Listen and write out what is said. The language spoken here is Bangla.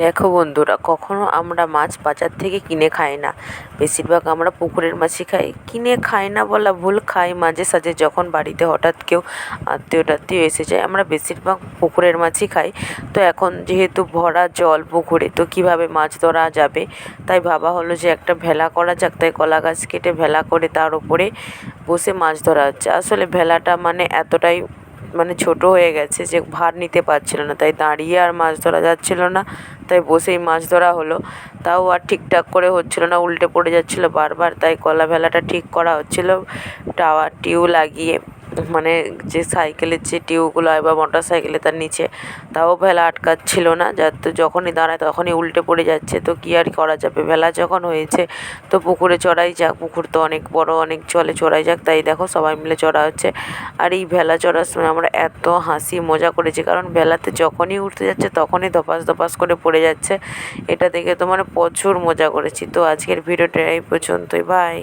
দেখো বন্ধুরা, কখনো আমরা মাছ বাজার থেকে কিনে খাই না। বেশিরভাগ আমরা পুকুরের মাছই খাই। কিনে খাই না বলা ভুল, খাই মাঝে সাঝে যখন বাড়িতে হঠাৎ কেউ আত্মীয় টাত্মীয় এসে যায়, আমরা বেশিরভাগ পুকুরের মাছই খাই। তো এখন যেহেতু ভরা জল পুকুরে, তো কীভাবে মাছ ধরা যাবে? তাই ভাবা হলো যে একটা ভেলা করা যাক, তাই কলা গাছ কেটে ভেলা করে তার ওপরে বসে মাছ ধরা হচ্ছে। আসলে ভেলাটা মানে এতটাই মানে ছোট হয়ে গেছে যে ভার নিতে পারছিল না, তাই দাঁড়িয়ে আর মাছ ধরা যাচ্ছিল না। তাই বসেই মাছ ধরা হলো। তাও আর ঠিকঠাক করে হচ্ছিল না, উল্টে পড়ে যাচ্ছিল বারবার। তাই কলা ভেলাটা ঠিক করা হচ্ছিল। টাওয়ার টিউ লাগিয়ে মানে যে সাইকেলের যে টিউবগুলো হয় বা মোটর সাইকেলে তার নিচে, তাও ভেলা আটকাচ্ছিল না। যার তো যখনই দাঁড়ায় তখনই উল্টে পড়ে যাচ্ছে। তো কী আর করা যাবে? ভেলা যখন হয়েছে, তো পুকুরে চড়াই যাক। পুকুর তো অনেক বড়, অনেক জলে চড়াই যাক। তাই দেখো সবাই মিলে চড়া হচ্ছে। আর এই ভেলা চড়ার সময় আমরা এত হাসি, মজা করেছি। কারণ ভেলাতে যখনই উঠতে যাচ্ছে, তখনই ধপাস ধপাস করে পড়ে যাচ্ছে। এটা দেখে তো মানে প্রচুর মজা করেছি। তো আজকের ভিডিওটা এই পর্যন্তই। বাই